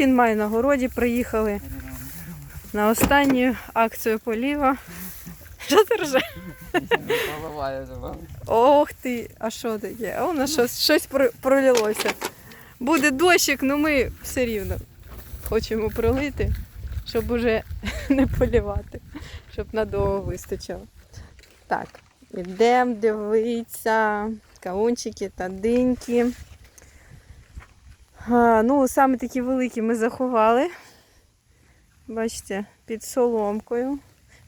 Чин май на городі приїхали на останню акцію поліва. Що ти рже? Ох ти, а що таке? А у нас щось, щось про- пролилося. Буде дощик, ну ми все рівно хочемо пролити, щоб уже не полівати, щоб надовго вистачило. Так, ідемо дивитися кавунчики та диньки. Ну, саме такі великі ми заховали. Бачите, під соломкою.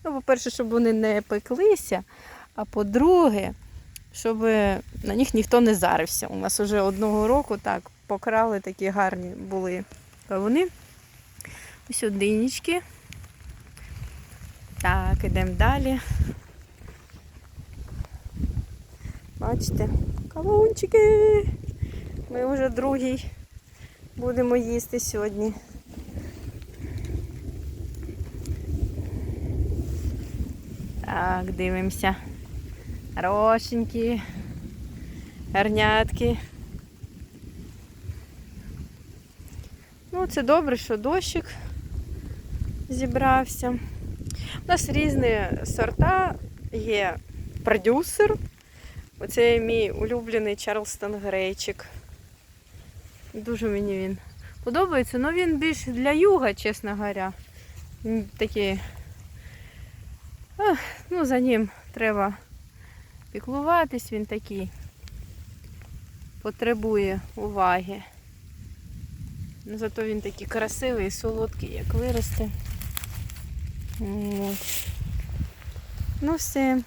Ну, по-перше, щоб вони не пеклися, а по-друге, щоб на них ніхто не зарився. У нас вже одного року так покрали такі гарні були кавуни. Ось одинічки. Так, ідемо далі. Бачите, кавунчики. Ми вже другий будемо їсти сьогодні. Так, дивимося. Хорошенькі, гарнятки. Ну, це добре, що дощик зібрався. У нас різні сорта є продюсер. Оце мій улюблений Чарлстон Грейчик. Дуже мені він подобається, але він більш для юга, чесно говоря. Такий. Ну, за ним треба піклуватись, він такий. Потребує уваги. Ну, Зато він такий красивий і солодкий, як виросте. От. Ну все.